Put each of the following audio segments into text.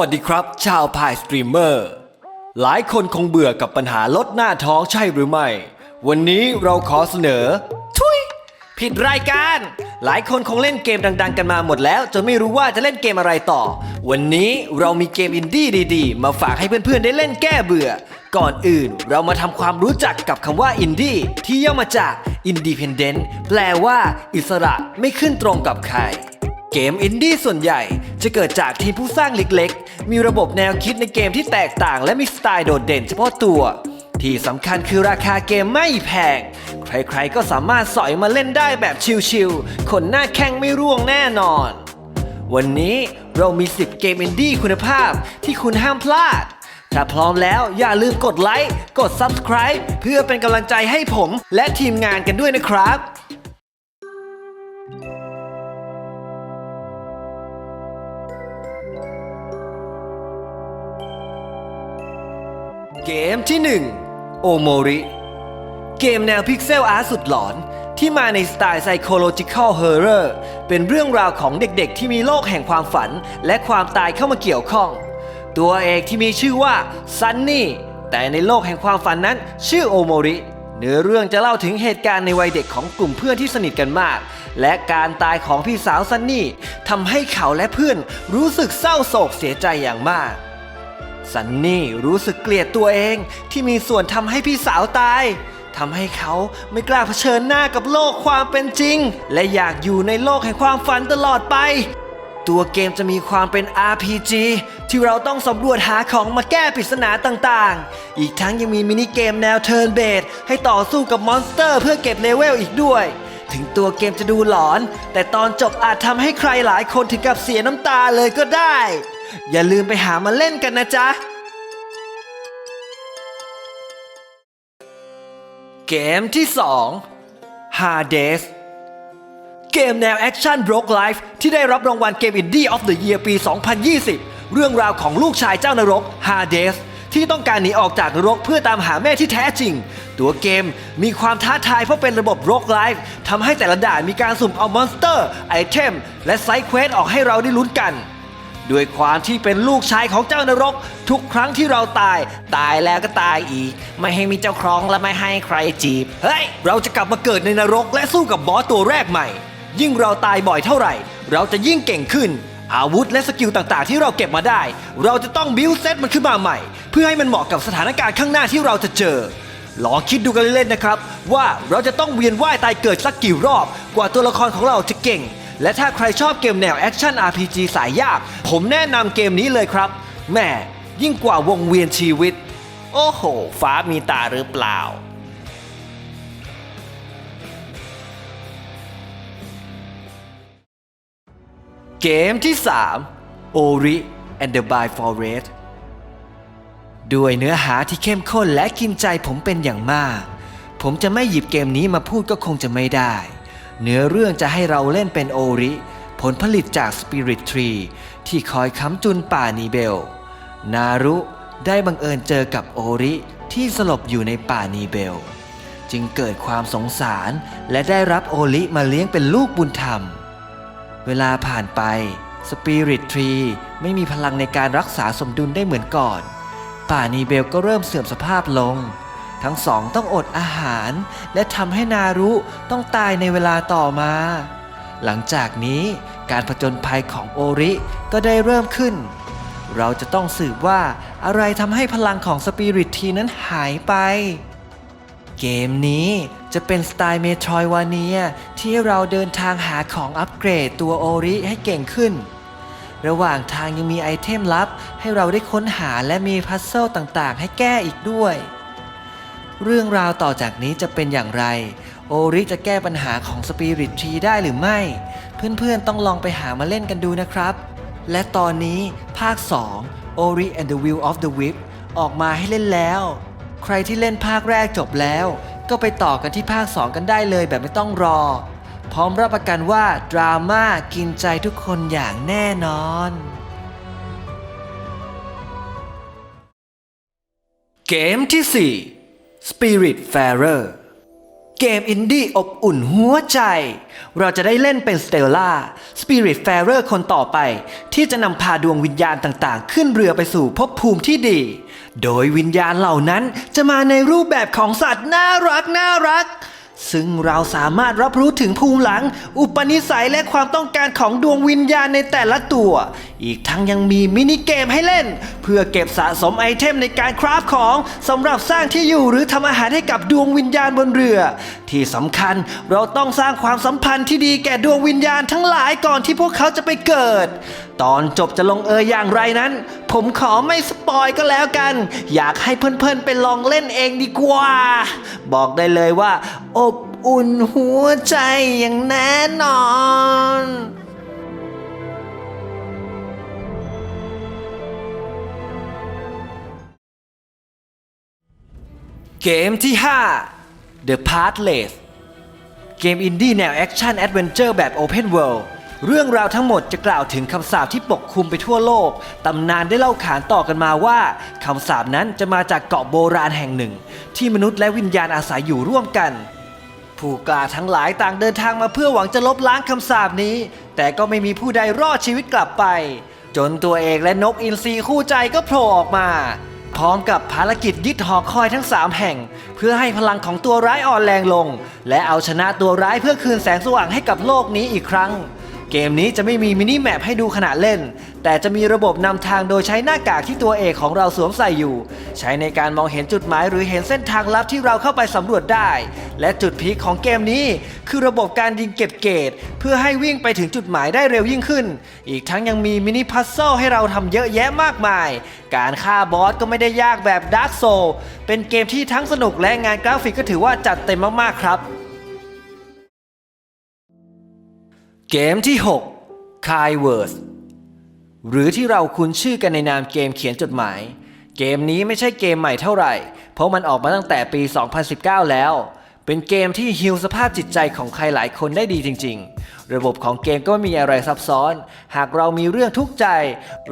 วัสดีครับ ชาวพายสตรีมเมอร์ หลายคนคงเบื่อกับปัญหาลดหน้าท้องใช่หรือไม่ วันนี้เราขอเสนอ ทุย ผิดรายการ หลายคนคงเล่นเกมดัง ๆ กันมาหมดแล้ว จนไม่รู้ว่าจะเล่นเกมอะไรต่อ วันนี้เรามีเกมอินดี้ดีๆ มาฝากให้เพื่อนๆได้เล่นแก้เบื่อ ก่อนอื่นเรามาทำความรู้จักกับคำว่าอินดี้ที่ย่อมาจาก Independent แปลว่า อิสระไม่ขึ้นตรงกับใคร เกมอินดี้ส่วนใหญ่ จะเกิดจากทีมผู้สร้างเล็กๆ มีระบบแนวคิดในเกมที่แตกต่าง และมีสไตล์โดดเด่นเฉพาะตัว ที่สำคัญคือราคาเกมไม่แพง ใครๆก็สามารถสอยมาเล่นได้แบบชิลๆ คนหน้าแข้งไม่ร่วงแน่นอน วันนี้เรามี 10 เกมอินดี้คุณภาพที่คุณห้ามพลาด ถ้าพร้อมแล้วอย่าลืมกดไลค์ กด Subscribe เพื่อเป็นกำลังใจให้ผมและทีมงานกันด้วยนะครับ เกมที่ 1 โอโมริ เกมแนวพิกเซลอาร์ตสุดหลอน ที่มาในสไตล์ psychological horror เป็นเรื่องราวของเด็กๆ ที่มีโลกแห่งความฝัน และความตายเข้ามาเกี่ยวข้อง ตัวเอกที่มีชื่อว่าซันนี่แต่ในโลกแห่งความฝันนั้น ชื่อโอโมริ เนื้อเรื่องจะเล่าถึงเหตุการณ์ในวัยเด็กของกลุ่มเพื่อนที่สนิทกันมาก และการตายของพี่สาวซันนี่ทำให้เขาและเพื่อนรู้สึกเศร้าโศกเสียใจอย่างมาก ซันนี่รู้สึกเกลียดตัวเองที่มีส่วนทำให้พี่สาวตายทำให้เขาไม่กล้าเผชิญหน้ากับโลกความเป็นจริง และอยากอยู่ในโลกแห่งความฝันตลอดไป ตัวเกมจะมีความเป็น RPG ที่เราต้องสำรวจหาของมาแก้ปริศนาต่างๆ อีกทั้งยังมีมินิเกมแนวเทิร์นเบสให้ต่อสู้กับมอนสเตอร์เพื่อเก็บเลเวลอีกด้วย ถึงตัวเกมจะดูหลอน แต่ตอนจบอาจทำให้ใครหลายคนถึงกับเสียน้ำตาเลยก็ได้ อย่าลืมไปหามาเล่นกันนะจ๊ะ เกมที่ 2 Hades เกมแนวแอคชั่น Broke Life ที่ได้รับรางวัลเกม Indie of the Year ปี 2020 เรื่องราวของลูกชายเจ้านรก Hades ที่ต้องการหนีออกจากนรกเพื่อตามหาแม่ที่แท้จริง ตัวเกมมีความท้าทายเพราะเป็นระบบ Rogue Life ทำให้แต่ละด่านมีการสุ่มเอามอนสเตอร์ ไอเทม และไซด์เควสออกให้เราได้ลุ้นกัน ด้วยความที่เป็นลูกชายของเจ้านรก ทุกครั้งที่เราตาย ตายแล้วก็ตายอีก ไม่ให้มีเจ้าครองและไม่ให้ใครจีบ เฮ้ย เราจะกลับมาเกิดในนรกและสู้กับบอสตัวแรกใหม่ ยิ่งเราตายบ่อยเท่าไหร่ เราจะยิ่งเก่งขึ้น อาวุธและสกิลต่างๆ ที่เราเก็บมาได้ เราจะต้องบิวเซตมันขึ้นมาใหม่ เพื่อให้มันเหมาะกับสถานการณ์ข้างหน้าที่เราจะเจอลองคิดดูกันเล่นๆนะครับ ว่าเราจะต้องเวียนว่ายตายเกิดสักกี่รอบ กว่าตัวละครของเราจะเก่ง และถ้าใครชอบเกมแนวแอคชั่น RPG สายยาก ผมแนะนำเกมนี้เลยครับแม่ยิ่งกว่าวงเวียนชีวิต โอ้โห ฟ้ามีตาหรือเปล่าเกมที่ 3 Ori and the By Forest ด้วยเนื้อหาที่เข้มข้นและกินใจผมเป็นอย่างมาก ผมจะไม่หยิบเกมนี้มาพูดก็คงจะไม่ได้ เนื้อเรื่องจะให้เราเล่นเป็นโอริ ผลผลิตจาก Spirit Tree ที่คอยค้ำจุนป่านีเบล นารุได้บังเอิญเจอกับโอริที่สลบอยู่ในป่านีเบล จึงเกิดความสงสารและได้รับโอริมาเลี้ยงเป็นลูกบุญธรรม เวลาผ่านไปสปิริตทรีไม่มีพลังในการรักษาสมดุลได้เหมือนก่อน ป่านีเบลก็เริ่มเสื่อมสภาพลง ทั้งสองต้องอดอาหาร และทำให้นารุต้องตายในเวลาต่อมา หลังจากนี้การผจญภัยของโอริก็ได้เริ่มขึ้น เราจะต้องสืบว่าอะไรทำให้พลังของสปิริตทีนั้นหายไป เกมนี้จะเป็นสไตล์เมโทรวาเนียที่เราเดินทางหาของอัปเกรดตัวโอริให้เก่งขึ้น ระหว่างทางยังมีไอเทมลับให้เราได้ค้นหาและมีพัซเซิลต่างๆ ให้แก้อีกด้วย เรื่องราวต่อจากนี้จะเป็นอย่างไร โอริจะแก้ปัญหาของสปิริตทรีได้หรือไม่ เพื่อนๆต้องลองไปหามาเล่นกันดูนะครับ และตอนนี้ภาค 2 Ori and the Will of the Wisp ออกมาให้เล่นแล้ว ใครที่เล่นภาคแรกจบแล้ว ก็ไปต่อกันที่ภาค 2 กันได้เลยแบบไม่ต้องรอ พร้อมรับประกันว่าดราม่ากินใจทุกคนอย่างแน่นอนเกมที่ 4 Spirit Farer เกมอินดี้อบอุ่นหัวใจ เราจะได้เล่นเป็นสเตลล่าสปิริตแฟเรอร์คนต่อไป ที่จะนำพาดวงวิญญาณต่างๆ ขึ้นเรือไปสู่ภพภูมิที่ดี โดยวิญญาณเหล่านั้นจะมาในรูปแบบของสัตว์น่ารักน่ารัก ซึ่งเราสามารถรับรู้ถึงภูมิหลัง อุปนิสัยและความต้องการของดวงวิญญาณในแต่ละตัว อีกทั้งยังมีมินิเกมให้เล่น เพื่อเก็บสะสมไอเทมในการคราฟของสำหรับสร้างที่อยู่หรือทำอาหารให้กับดวงวิญญาณบนเรือ ที่สำคัญเราต้องสร้างความสัมพันธ์ที่ดีแก่ดวงวิญญาณทั้งหลายก่อนที่พวกเขาจะไปเกิดตอนจบจะลงเอยอย่างไรนั้น ผมขอไม่สปอยก็แล้วกัน อยากให้เพื่อนๆไปลองเล่นเองดีกว่า บอกได้เลยว่า อบอุ่นหัวใจอย่างแน่นอนเกมที่ 5 The Pathless เกมอินดี้แนวแอคชั่นแอดเวนเจอร์แบบ Open World เรื่องราวทั้งหมดจะกล่าวถึงคำสาปที่ปกคลุมไปทั่วโลก ตำนานได้เล่าขานต่อกันมาว่าคำสาปนั้นจะมาจากเกาะโบราณแห่งหนึ่ง ที่มนุษย์และวิญญาณอาศัยอยู่ร่วมกัน ผู้กล้าทั้งหลายต่างเดินทางมาเพื่อหวังจะลบล้างคำสาปนี้ แต่ก็ไม่มีผู้ใดรอดชีวิตกลับไป จนตัวเอกและนกอินทรีคู่ใจก็โผล่ออกมา พร้อมกับภารกิจยึดหอคอยทั้ง3แห่ง เพื่อให้พลังของตัวร้ายอ่อนแรงลง และเอาชนะตัวร้ายเพื่อคืนแสงสว่างให้กับโลกนี้อีกครั้ง เกมนี้จะไม่มีมินิแมปให้ดูขณะเล่น แต่จะมีระบบนำทางโดยใช้หน้ากากที่ตัวเอกของเราสวมใส่อยู่ ใช้ในการมองเห็นจุดหมายหรือเห็นเส้นทางลับที่เราเข้าไปสำรวจได้ และจุดพีคของเกมนี้ คือระบบการยิงเก็บเกรดเพื่อให้วิ่งไปถึงจุดหมายได้เร็วยิ่งขึ้น อีกทั้งยังมีมินิพัซเซิลให้เราทำเยอะแยะมากมาย การฆ่าบอสก็ไม่ได้ยากแบบ Dark Soul เป็นเกมที่ทั้งสนุกและงานกราฟิกก็ถือว่าจัดเต็มมากๆครับ เกมที่ 6 k y w o r s หรือที่เราคุ้นชื่อกันในนามเกมเขียนจดหมาย เกมนี้ไม่ใช่เกมใหม่เท่าไหร่ เพราะมันออกมาตั้งแต่ปี 2019 แล้ว เป็นเกมที่ฮิลสภาพจิตใจของใครหลายคนได้ดีจริง ๆ ระบบของเกมก็ไม่มีอะไรซับซ้อน หากเรามีเรื่องทุกข์ใจ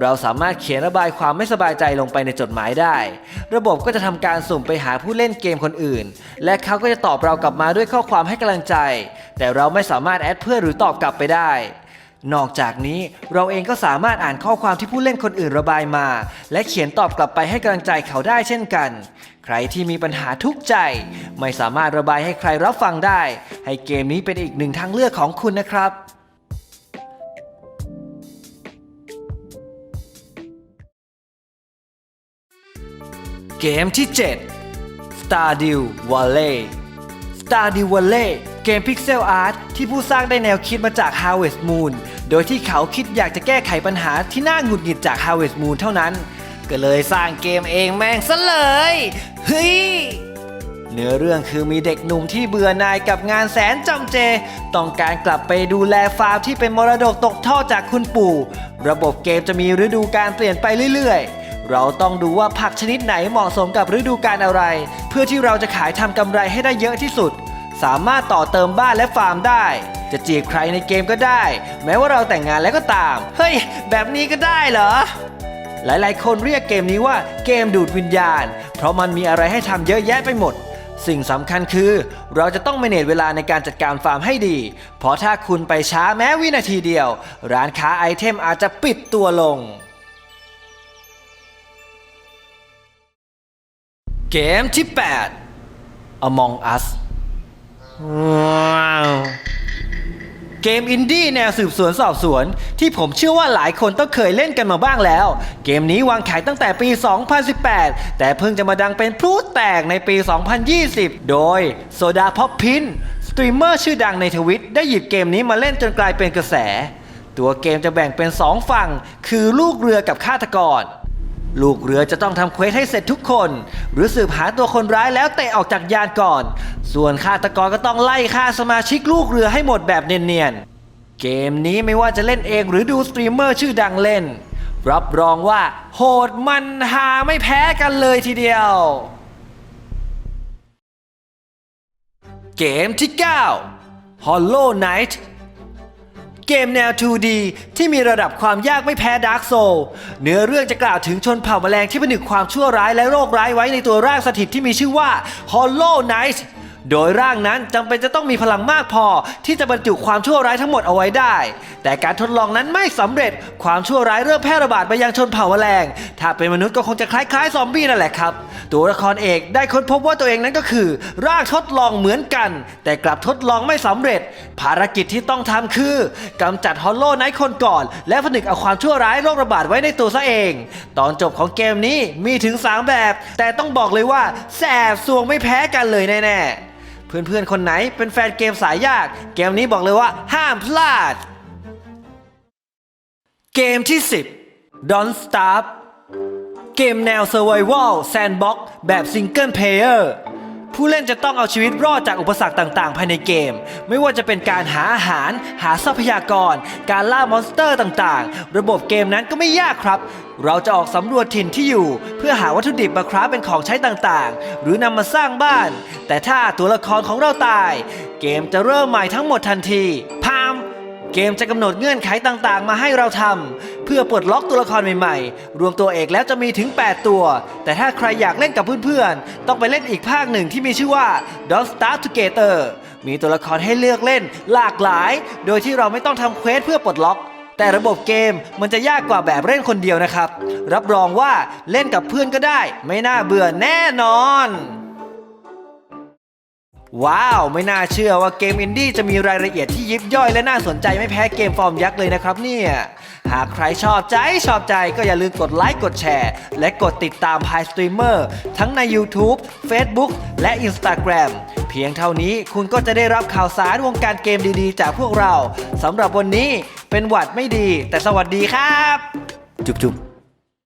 เราสามารถเขียนระบายความไม่สบายใจลงไปในจดหมายได้ ระบบก็จะทำการสุ่มไปหาผู้เล่นเกมคนอื่น และเขาก็จะตอบเรากลับมาด้วยข้อความให้กำลังใจ แต่เราไม่สามารถแอดเพื่อนหรือตอบกลับไปได้ นอกจากนี้เราเองก็สามารถอ่านข้อความที่ผู้เล่นคนอื่นระบายมา และเขียนตอบกลับไปให้กำลังใจเขาได้เช่นกัน ใครที่มีปัญหาทุกข์ใจ ไม่สามารถระบายให้ใครรับฟังได้ ให้เกมนี้เป็นอีกหนึ่งทางเลือกของคุณนะครับเกมที่ 7 Stardew Valley Stardew Valley เกม Pixel Art ที่ผู้สร้างได้แนวคิดมาจาก Harvest Moon โดยที่เขาคิดอยากจะแก้ไขปัญหาที่น่าหงุดหงิดจาก Harvest Moon เท่านั้น ก็เลยสร้างเกมเองแม่งซะเลยเฮ้ยเนื้อเรื่องคือมีเด็กหนุ่มที่เบื่อหน่ายกับงานแสนจำเจ ต้องการกลับไปดูแลฟาร์มที่เป็นมรดกตกทอดจากคุณปู่ ระบบเกมจะมีฤดูการเปลี่ยนไปเรื่อยๆ เราต้องดูว่าผักชนิดไหนเหมาะสมกับฤดูการอะไร เพื่อที่เราจะขายทำกำไรให้ได้เยอะที่สุด สามารถต่อเติมบ้านและฟาร์มได้ จะจีบใครในเกมก็ได้ แม้ว่าเราแต่งงานแล้วก็ตาม เฮ้ย แบบนี้ก็ได้เหรอ หลายๆ คนเรียกเกมนี้ว่าเกมดูดวิญญาณ เพราะมันมีอะไรให้ทำเยอะแยะไปหมดสิ่งสำคัญคือ เราจะต้อง manage เวลาในการจัดการฟาร์มให้ดี เพราะถ้าคุณไปช้าแม้วินาทีเดียว ร้านค้าไอเทมอาจจะปิดตัวลง เกมที่ 8 Among Us ว้าวเกมอินดี้แนวสืบสวนสอบสวน ที่ผมเชื่อว่าหลายคนต้องเคยเล่นกันมาบ้างแล้ว เกมนี้วางขายตั้งแต่ปี 2018 แต่เพิ่งจะมาดังเป็นพลุแตกในปี 2020 โดยโซดาพ็อปพินสตรีมเมอร์ชื่อดังในทวิตได้หยิบเกมนี้มาเล่นจนกลายเป็นกระแส ตัวเกมจะแบ่งเป็น 2 ฝั่ง คือลูกเรือกับฆาตกร ลูกเรือจะต้องทำเควสให้เสร็จทุกคน หรือสืบหาตัวคนร้ายแล้วเตะออกจากยานก่อน ส่วนฆาตกรก็ต้องไล่ฆ่าสมาชิกลูกเรือให้หมดแบบเนียนๆ เกมนี้ไม่ว่าจะเล่นเองหรือดูสตรีมเมอร์ชื่อดังเล่น รับรองว่าโหดมันหาไม่แพ้กันเลยทีเดียว เกมที่ 9 Hollow Knight เกมแนว 2D ที่มีระดับความยากไม่แพ้ Dark Soul เนื้อเรื่องจะกล่าวถึงชนเผ่าแมลงที่ผนึกความชั่วร้ายและโรคร้ายไว้ในตัวร่างสถิตที่มีชื่อว่า Hollow Knight โดยร่างนั้นจำเป็นจะต้องมีพลังมากพอ ที่จะบรรจุความชั่วร้ายทั้งหมดเอาไว้ได้ แต่การทดลองนั้นไม่สำเร็จความชั่วร้ายเริ่มแพร่ระบาดไปยังชนเผ่าแมลง ถ้าเป็นมนุษย์ก็คงจะคล้ายๆซอมบี้นั่นแหละครับ ตัวละครเอกได้ค้นพบว่าตัวเองนั้นก็คือ ร่างทดลองเหมือนกัน แต่กลับทดลองไม่สำเร็จ ภารกิจที่ต้องทำคือกำจัดฮอลโลไนท์คนก่อน และผนึกเอาความชั่วร้ายโรคระบาดไว้ในตัวซะเอง ตอนจบของเกมนี้มีถึง 3 แบบ แต่ต้องบอกเลยว่าแสบสวงไม่แพ้กันเลยแน่ๆ เพื่อนๆคนไหนเป็นแฟนเกมสายยาก เกมนี้บอกเลยว่าห้ามพลาด เกมที่ 10 Don't Starve เกมแนว Survival Sandbox แบบ Single Player ผู้เล่นจะต้องเอาชีวิตรอดจากอุปสรรคต่างๆ ภายในเกม ไม่ว่าจะเป็นการหาอาหาร หาทรัพยากร การล่ามอนสเตอร์ต่างๆ ระบบเกมนั้นก็ไม่ยากครับ เราจะออกสำรวจถิ่นที่อยู่ เพื่อหาวัตถุดิบมาคราฟเป็นของใช้ต่างๆ หรือนำมาสร้างบ้าน แต่ถ้าตัวละครของเราตาย เกมจะเริ่มใหม่ทั้งหมดทันที เกมจะกำหนดเงื่อนไขต่างๆ มาให้เราทำเพื่อปลดล็อกตัวละครใหม่ๆ รวมตัวเอกแล้วจะมีถึง 8 ตัว แต่ถ้าใครอยากเล่นกับเพื่อนๆ ต้องไปเล่นอีกภาคหนึ่งที่มีชื่อว่า Don't Start Together มีตัวละครให้เลือกเล่นหลากหลาย โดยที่เราไม่ต้องทำเควสเพื่อปลดล็อก แต่ระบบเกมมันจะยากกว่าแบบเล่นคนเดียวนะครับ รับรองว่าเล่นกับเพื่อนก็ได้ ไม่น่าเบื่อแน่นอน ว้าว ไม่น่าเชื่อว่าเกมอินดี้จะมีรายละเอียดที่ยิบย่อยและน่าสนใจไม่แพ้เกมฟอร์มยักษ์เลยนะครับเนี่ย หากใครชอบใจชอบใจก็อย่าลืมกดไลค์กดแชร์ และกดติดตามพายสตรีมเมอร์ทั้งใน YouTube Facebook และ Instagram เพียงเท่านี้คุณก็จะได้รับข่าวสารวงการเกมดีๆ จากพวกเราสำหรับวันนี้เป็นหวัดไม่ดี แต่สวัสดีครับ จุ๊บๆ